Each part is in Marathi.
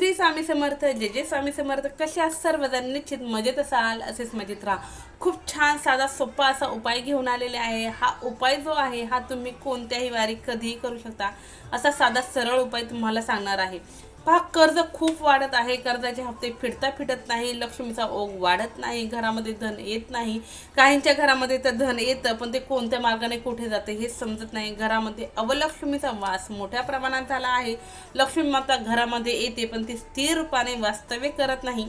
श्री स्वामी समर्थ जे जे स्वामी समर्थ. कशा सर्वजण निश्चित मजेत असाल असेच मजेत राहा. खूप छान साधा सोपा असा उपाय घेऊन आलेले आहे. हा उपाय जो आहे हा तुम्ही कोणत्याही वारी कधीही करू शकता. असा साधा सरळ उपाय तुम्हाला सांगणार आहे. पहा कर्ज खूप वाढत आहे. कर्जाचे हप्ते फिरता फिटत नाही. लक्ष्मीचा ओघ वाढत नाही. घरामध्ये धन येत नाही. काहींच्या घरामध्ये तर धन येतं पण ते कोणत्या मार्गाने कुठे जाते हे समजत नाही. घरामध्ये अवलक्ष्मीचा वास मोठ्या प्रमाणात झाला आहे. लक्ष्मी माता घरामध्ये येते पण ती स्थिर रूपाने वास्तव्य करत नाही.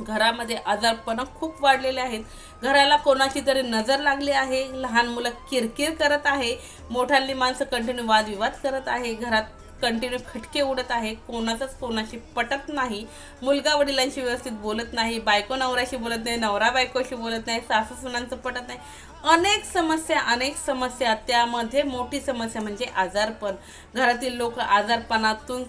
घरामध्ये आजारपण खूप वाढलेले आहेत. घराला कोणाची तरी नजर लागली आहे. लहान मुलं किरकिर करत आहे. मोठ्यांनी माणसं कंटिन्यू वादविवाद करत आहे. घरात कंटिन्यू खटके उडत आहे. कोणाचंच कोणाशी पटत नाही. मुलगा वडिलांशी व्यवस्थित बोलत नाही. बायको नवऱ्याशी बोलत नाही. नवरा बायकोशी बोलत नाही. सासू सुनांचं पटत नाही. अनेक समस्या अनेक समस्या. त्यामध्ये मोठी समस्या म्हणजे आजारपण. घरातील लोक आजारपणातून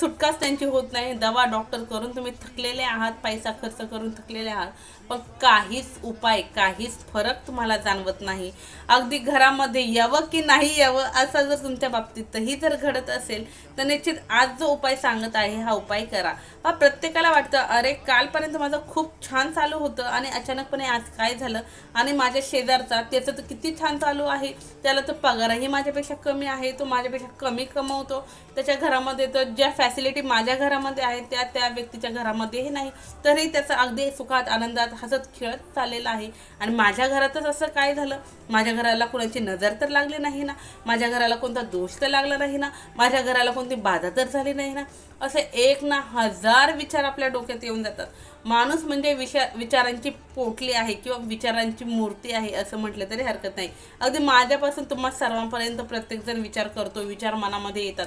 सुटकाच त्यांची होत नाही. दवा डॉक्टर करून तुम्ही थकलेले आहात पैसा खर्च करून थकलेले आहात. पण काहीच उपाय काहीच फरक तुम्हाला जाणवत नाही. अगदी घरामध्ये यावं की नाही यावं असं जर तुमच्या बाबतीतही जर घडत असेल तर निश्चित आज जो उपाय सांगत आहे हा उपाय करा. हा प्रत्येकाला वाटतं अरे कालपर्यंत माझं खूप छान चालू होतं आणि अचानकपणे आज काय झालं? आणि माझ्या शेजारचा त्याचं तर किती छान चालू आहे. त्याला तर पगारही माझ्यापेक्षा कमी आहे तो माझ्यापेक्षा कमी कमवतो. त्याच्या घरामध्ये तर ज्या फॅसिलिटी माझ्या घरामध्ये आहेत त्या त्या व्यक्तीच्या घरामध्येही नाही. तरी त्याचं अगदी सुखात आनंदात हसत खेळत चाललेलं आहे. आणि माझ्या घरातच असं काय झालं? माझ्या घराला कोणाची नजर तर लागली नाही ना? माझ्या घराला कोणता दोष तर लागला नाही ना? माझ्या घराला कोणती बाधा तर झाली नाही ना? असे एक ना हजार विचार आपल्या डोक्यात येऊन जातात. माणूस म्हणजे विषा विचारांची पोटली आहे किंवा विचारांची मूर्ती आहे असं म्हटलं तरी हरकत नाही. अगदी माझ्यापासून तुम्हा सर्वांपर्यंत प्रत्येकजण विचार करतो विचार मनामध्ये येतात.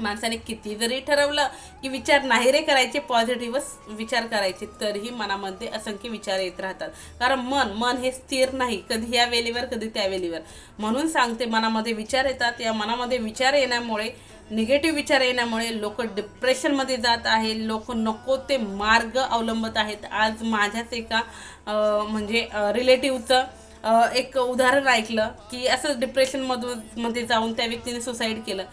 माणसाने किती जरी ठरवलं की विचार नाही रे करायचे पॉझिटिव्हच विचार करायचे तरीही मनामध्ये असंख्य विचार येत राहतात. कारण मन मन हे स्थिर नाही कधी या वेलीवर कधी त्या वेलीवर. म्हणून सांगते मनामध्ये विचार येतात. या मनामध्ये विचार येण्यामुळे निगेटिव्ह विचार येण्यामुळे लोक डिप्रेशनमध्ये जात आहे लोक नको ते मार्ग अवलंबत आहेत. आज माझ्याच एका म्हणजे रिलेटिव्हचं एक उदाहरण ऐकलं की असंच डिप्रेशनमधून मध्ये जाऊन त्या व्यक्तीने सुसाईड केलं.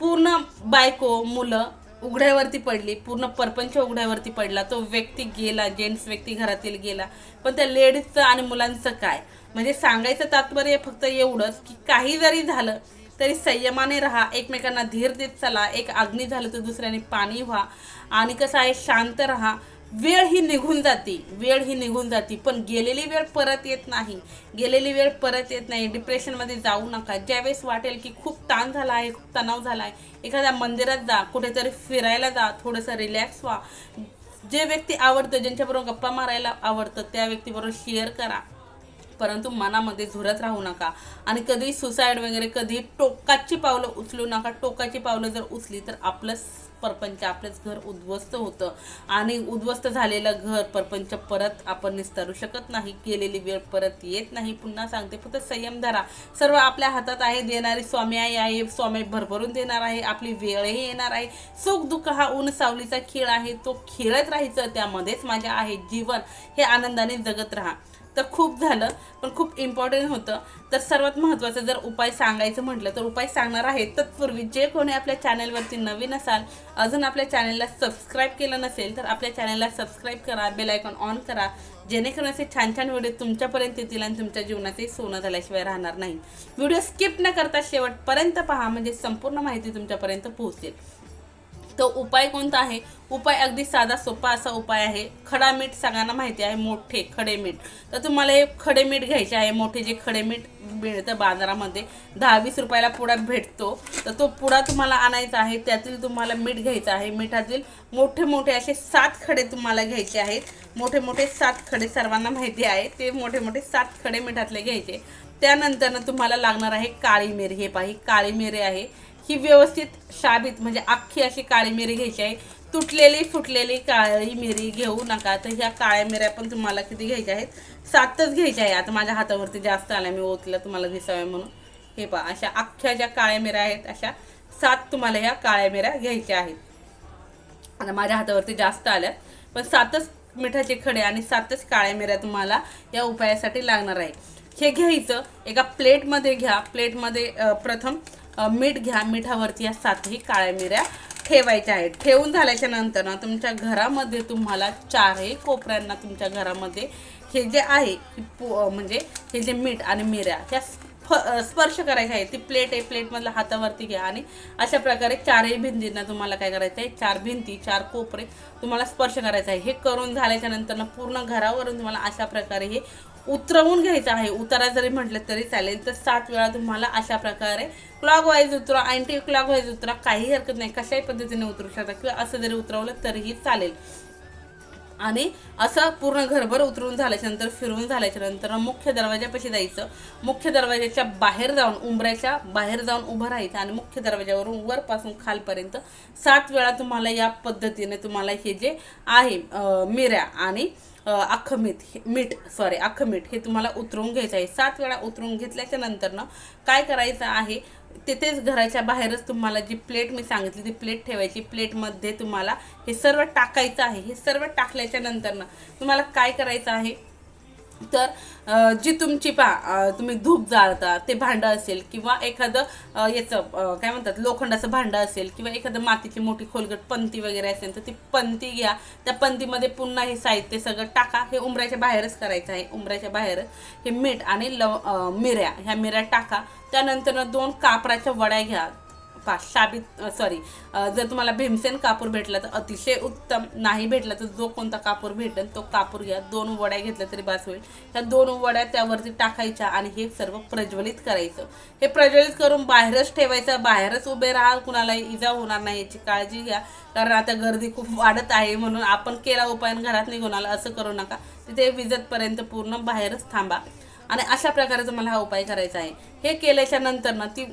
पूर्ण बायको मुलं उघड्यावरती पडली पूर्ण परपंच उघड्यावरती पडला तो व्यक्ती गेला जेंट्स व्यक्ती घरातील गेला. पण त्या लेडीजचं आणि मुलांचं काय? म्हणजे सांगायचं तात्पर्य फक्त एवढंच की काही जरी झालं तरी संयमाने राहा एकमेकांना धीर देत चला एक अग्नी झालं तर दुसऱ्याने पाणी व्हा. आणि कसं आहे शांत राहा. वेळ ही निघून जाते वेळ ही निघून जाते. पण गेलेली वेळ परत येत नाही. गेलेली वेळ परत येत नाही. डिप्रेशनमध्ये जाऊ नका. ज्यावेळेस वाटेल की खूप ताण झाला आहे खूप तणाव झाला आहे एखाद्या मंदिरात जा कुठेतरी फिरायला जा थोडंसं रिलॅक्स व्हा. जे व्यक्ती आवडतं ज्यांच्याबरोबर गप्पा मारायला आवडतं त्या व्यक्तीबरोबर शेअर करा. परंतु मनामध्ये झुरत राहू नका. आणि कधी सुसाईड वगैरे कधी टोकाची पावलं उचलू नका. टोकाची पावलं जर उचली तर आपलं परपंच आपलंच घर उद्ध्वस्त होतं. आणि उद्ध्वस्त झालेलं घर परपंच परत आपण निस्तारू शकत नाही. केलेली वेळ परत येत नाही. पुन्हा सांगते फक्त संयम धरा. सर्व आपल्या हातात आहे देणारी स्वामी आई आहे स्वामी भरभरून देणार आहे. आपली वेळही येणार आहे. सुख दुःख हा ऊन सावलीचा खेळ आहे. तो खेळत राहायचं त्यामध्येच माझ्या आहे. जीवन हे आनंदाने जगत राहा. तर खूप झालं पण खूप इम्पॉर्टंट होतं. तर सर्वात महत्त्वाचं जर उपाय सांगायचं म्हटलं तर उपाय सांगणार आहे तत्पूर्वी जे कोणी आपल्या चॅनलवरती नवीन असाल अजून आपल्या चॅनलला सबस्क्राईब केलं नसेल तर आपल्या चॅनलला सबस्क्राईब करा बेल आयकॉन ऑन करा. जेणेकरून असे छान छान व्हिडिओ तुमच्यापर्यंत येतील आणि तुमच्या जीवनाचे सोनं झाल्याशिवाय राहणार नाही. व्हिडिओ स्किप न करता शेवटपर्यंत पहा म्हणजे संपूर्ण माहिती तुमच्यापर्यंत पोहोचेल. तो उपाय कोणता आहे? उपाय अगदी साधा सोपा असा उपाय आहे. खडा मीठ सगळ्यांना माहिती आहे मोठे खडे मीठ. तर तुम्हाला हे खडे मीठ घ्यायचे आहे मोठे जे खडे मीठ मिळतं बाजारामध्ये दहा वीस रुपयाला पुडा भेटतो. तर तो पुडा तुम्हाला आणायचा आहे त्यातील तुम्हाला मीठ घ्यायचं आहे. मिठातील मोठे मोठे असे सात खडे तुम्हाला घ्यायचे आहेत. मोठे मोठे सात खडे सर्वांना माहिती आहे. ते मोठे मोठे सात खडे मिठातले घ्यायचे. त्यानंतर तुम्हाला लागणार आहे काळी मिरी. हे पाही काळी मिरी आहे. ही व्यवस्थित शाबीत म्हणजे अख्खी अशी काळी मिरी घ्यायची आहे. तुटलेली फुटलेली काळी मिरी घेऊ नका. तर ह्या काळ्या मिऱ्या पण तुम्हाला किती घ्यायच्या आहेत? सातच घ्यायच्या आहे आता माझ्या हातावरती जास्त आल्या मी ओतल्या तुम्हाला दिसाव्या म्हणून. हे पहा अशा अख्ख्या ज्या काळ्या मिऱ्या आहेत अशा सात तुम्हाला ह्या काळ्या मिऱ्या घ्यायच्या आहेत. आता माझ्या हातावरती जास्त आल्यात पण सातच मिठाचे खडे आणि सातच काळ्या मिऱ्या तुम्हाला या उपायासाठी लागणार आहे. हे घ्यायचं एका प्लेटमध्ये घ्या. प्लेटमध्ये प्रथम मीठ घ्या. मिठावरती या सातही काळ्या मिऱ्या ठेवायच्या आहेत. ठेवून झाल्याच्यानंतर ना तुमच्या घरामध्ये तुम्हाला चारही कोपऱ्यांना तुमच्या घरामध्ये हे जे आहे म्हणजे हे जे मीठ आणि मिऱ्या त्या फ स्पर्श करायचे आहे ती प्लेट आहे प्लेटमधला हातावरती घ्या आणि अशा प्रकारे चारही भिंतींना तुम्हाला काय करायचं आहे चार भिंती चार कोपरे तुम्हाला स्पर्श करायचा आहे. हे करून झाल्याच्यानंतर पूर्ण घरावरून तुम्हाला अशा प्रकारे हे उतरवून घ्यायचं आहे. उतारा जरी म्हटलं तरी चालेल तर सात वेळा तुम्हाला अशा प्रकारे क्लॉक वाईज उतरा. अँटी क्लॉक वाईज उतरा काही हरकत नाही. कशाही पद्धतीने उतरू शकता किंवा असं जरी उतरवलं तरीही चालेल. आणि असं पूर्ण घरभर उतरून झाल्याच्यानंतर फिरवून झाल्याच्यानंतर मुख्य दरवाजापाशी जायचं. मुख्य दरवाजाच्या बाहेर जाऊन उंबऱ्याच्या बाहेर जाऊन उभं राहायचं आणि मुख्य दरवाजावरून वरपासून खालपर्यंत सात वेळा तुम्हाला या पद्धतीने तुम्हाला हे जे आहे मिऱ्या आणि अख्खं मीठ हे- मीठ सॉरी अख्खं मीठ हे तुम्हाला उतरून घ्यायचं आहे. सात वेळा उतरून घेतल्याच्या नंतरनं काय करायचं आहे तिथेच घराच्या बाहेरच तुम्हाला जी प्लेट मी सांगितली ती प्लेट ठेवायची. प्लेटमध्ये तुम्हाला हे सर्व टाकायचं आहे. हे सर्व टाकल्याच्या नंतरनं तुम्हाला काय करायचं आहे तर जी तुमची पा तुम्ही धूप जाळता ते भांडं असेल किंवा एखादं याचं काय म्हणतात लोखंडाचं भांडं असेल किंवा एखादं मातीची मोठी खोलगट पंती वगैरे असेल तर ती पंती घ्या. त्या पंतीमध्ये पुन्हा हे साहित्य सगळं टाका. हे उंबऱ्याच्या बाहेरच करायचं आहे. उमऱ्याच्या बाहेरच हे मीठ आणि लव मिऱ्या ह्या मिऱ्या टाका. त्यानंतर दोन कापराच्या वड्या घ्या. पा शाबित सॉरी जर तुम्हाला भीमसेन कापूर भेटला तर अतिशय उत्तम नाही भेटला तर जो कोणता कापूर भेटेल तो कापूर घ्या. दोन वड्या घेतल्या तरी बास होईल. त्या दोन वड्या त्यावरती टाकायच्या आणि हे सर्व प्रज्वलित करायचं. हे प्रज्वलित करून बाहेरच ठेवायचं बाहेरच उभे राहा कुणालाही इजा होणार नाही याची काळजी घ्या. कारण आता गर्दी खूप वाढत आहे म्हणून आपण केला उपाय घरात निघून आला असं करू नका. तिथे विजतपर्यंत पूर्ण बाहेरच थांबा. आणि अशा प्रकारे मला हा उपाय करायचा आहे. हे केल्याच्यानंतर ना ती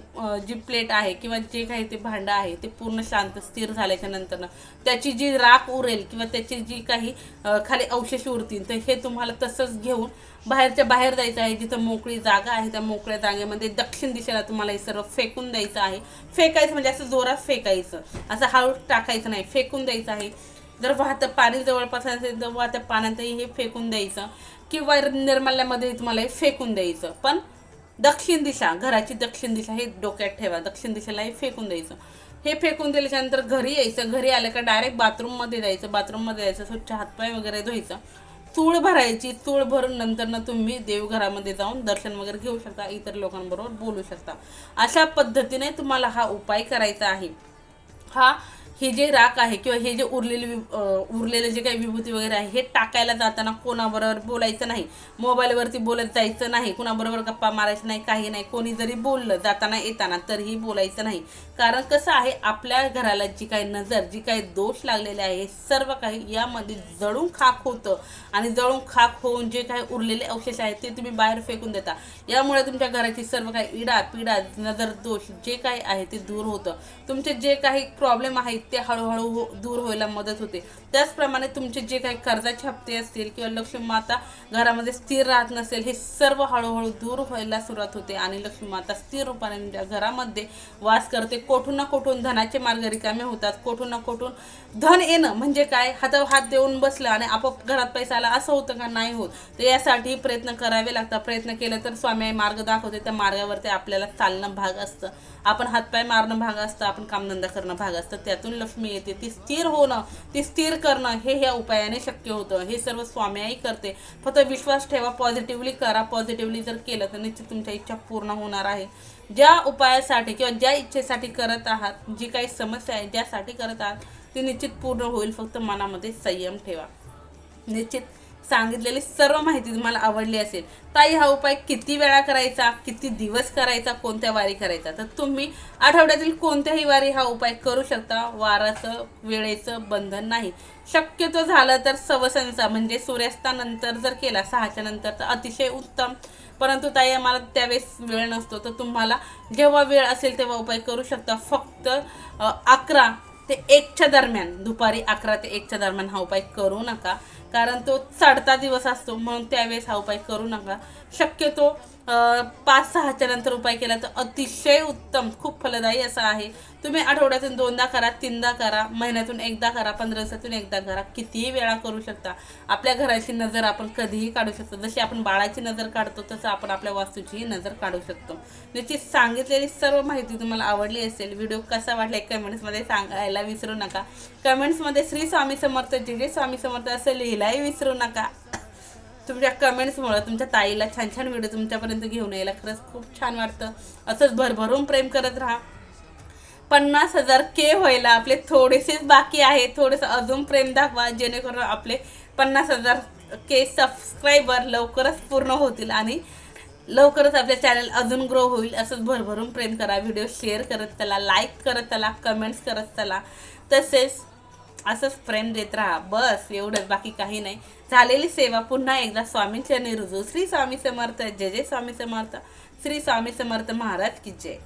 जी प्लेट आहे किंवा जे काही ते भांडं आहे ते पूर्ण शांत स्थिर झाल्याच्यानंतर ना त्याची जी राख उरेल किंवा त्याची जी काही खाली अवशेष उरतील तर हे तुम्हाला तसंच घेऊन बाहेरच्या बाहेर जायचं आहे जिथं मोकळी जागा आहे त्या मोकळ्या जागेमध्ये दक्षिण दिशेला तुम्हाला हे सर्व फेकून द्यायचं आहे. फेकायचं म्हणजे असं जोरात फेकायचं. असं हळू टाकायचं नाही फेकून द्यायचं आहे. जर वाहतं पाणी जवळपास असेल तर वाहत्या पाण्यातही हे फेकून द्यायचं. किंवा निर्मल्यामध्ये तुम्हाला हे फेकून द्यायचं. पण दक्षिण दिशा घराची दक्षिण दिशा हे डोक्यात ठेवा. दक्षिण दिशेला हे फेकून द्यायचं. हे फेकून दिल्याच्यानंतर घरी यायचं. घरी आलं का डायरेक्ट बाथरूममध्ये जायचं. बाथरूममध्ये जायचं स्वच्छ हातपाय वगैरे धुवायचं. चूळ भरायची. चूळ भरून नंतर ना तुम्ही देवघरामध्ये जाऊन दर्शन वगैरे घेऊ शकता. इतर लोकांबरोबर बोलू शकता. अशा पद्धतीने तुम्हाला हा उपाय करायचा आहे. हा हे जे राख आहे किंवा हे जे उरलेले उरलेले जे काही विभूती वगैरे आहे हे टाकायला जाताना कोणाबरोबर बोलायचं नाही. मोबाईलवरती बोलत जायचं नाही. कोणाबरोबर गप्पा मारायचं नाही काही नाही. कोणी जरी बोललं जाताना येताना तरीही बोलायचं नाही. कारण कसं आहे आपल्या घराला जी काही नजर जी काही दोष लागलेले आहे सर्व काही यामध्ये जळून खाक होतं. आणि जळून खाक होऊन जे काही उरलेले अवशेष आहेत ते तुम्ही बाहेर फेकून देता. यामुळे तुमच्या घराची सर्व काही इडा पिडा नजर दोष जे काही आहे ते दूर होतं. तुमचे जे काही प्रॉब्लेम आहेत ते हळूहळू हो दूर व्हायला मदत होते. त्याचप्रमाणे तुमचे जे काही कर्जाचे हप्ते असतील किंवा लक्ष्मी माता घरामध्ये स्थिर राहत नसेल हे सर्व हळूहळू दूर व्हायला सुरुवात होते आणि लक्ष्मी माता स्थिर रूपाने घरामध्ये वास करते. कोठून ना कोठून धनाचे मार्ग रिकामे होतात. कोठून ना कोठून धन येणं म्हणजे काय? हातावर हात देऊन बसलं आणि आपोआप घरात पैसा आला असं होतं का? नाही होत. तर यासाठी प्रयत्न करावे लागतात. प्रयत्न केलं तर स्वामी मार्ग दाखवते. त्या मार्गावरती आपल्याला चालणं भाग असतं. आपण हातपाय मारणं भाग असतं. आपण कामधंदा करणं भाग असतं. त्यातून लक्ष्मी येते ती स्थिर होणं ती स्थिर करणं हे ह्या उपायाने शक्य होतं. हे सर्व स्वाम्याही करते. फक्त विश्वास ठेवा पॉझिटिव्हली करा. पॉझिटिव्हली जर केलं तर निश्चित तुमच्या इच्छा पूर्ण होणार आहे. ज्या उपायासाठी किंवा ज्या इच्छेसाठी करत आहात जी काही समस्या आहे ज्यासाठी करत आहात ती निश्चित पूर्ण होईल. फक्त मनामध्ये संयम ठेवा. निश्चित सांगितलेली सर्व माहिती तुम्हाला आवडली असेल ताई हा उपाय किती वेळा करायचा किती दिवस करायचा कोणत्या वारी करायचा? तर तुम्ही आठवड्यातील कोणत्याही वारी हा उपाय करू शकता. वाराचं वेळेचं बंधन नाही. शक्यतो झालं तर सवसनचा म्हणजे सूर्यास्तानंतर जर केला सहाच्या नंतर तर अतिशय उत्तम. परंतु ताई आम्हाला त्यावेळेस वेळ नसतो. तर तुम्हाला जेव्हा वेळ असेल तेव्हा उपाय करू शकता. फक्त अकरा ते एकच्या दरम्यान दुपारी अकरा ते एकच्या दरम्यान हा उपाय करू नका. कारण तो चढता दिवस असतो म्हणून त्यावेळेस हा उपाय करू नका. शक्यतो पाच सहाच्या नंतर उपाय केला तर अतिशय उत्तम खूप फलदायी असा आहे. तुम्ही आठवड्यातून दोनदा करा तीनदा करा महिन्यातून एकदा करा पंधरा दिवसातून एकदा करा कितीही वेळा करू शकता. आपल्या घराची नजर आपण कधीही काढू शकतो. जशी आपण बाळाची नजर काढतो तसं आपण आपल्या वास्तूचीही नजर काढू शकतो. निश्चित सांगितलेली सर्व माहिती तुम्हाला आवडली असेल व्हिडिओ कसा वाटला कमेंट्समध्ये सांगायला विसरू नका. कमेंट्समध्ये श्री स्वामी समर्थ जे जे स्वामी समर्थ असं लिहिलाही विसरू नका. तुमच्या कमेंट्समुळं तुमच्या ताईला छान छान व्हिडिओ तुमच्यापर्यंत घेऊन यायला खरंच खूप छान वाटतं. असंच भरभरून प्रेम करत राहा. पन्नास हजार के व्हायला आपले थोडेसेच बाकी आहे थोडंसं अजून प्रेम दाखवा जेणेकरून आपले पन्नास हजार के सबस्क्रायबर लवकरच पूर्ण होतील आणि लवकरच आपल्या चॅनल अजून ग्रो होईल. असंच भरभरून प्रेम करा व्हिडिओ शेअर करत चला लाईक करत चला कमेंट्स करत चला. तसेच असंच प्रेम देत राहा. बस एवढंच. बाकी काही नाही. झालेली सेवा पुन्हा एकदा स्वामींच्या रुजू श्री स्वामी समर्थ. जय जय स्वामी समर्थ. श्री स्वामी समर्थ महाराज की जय.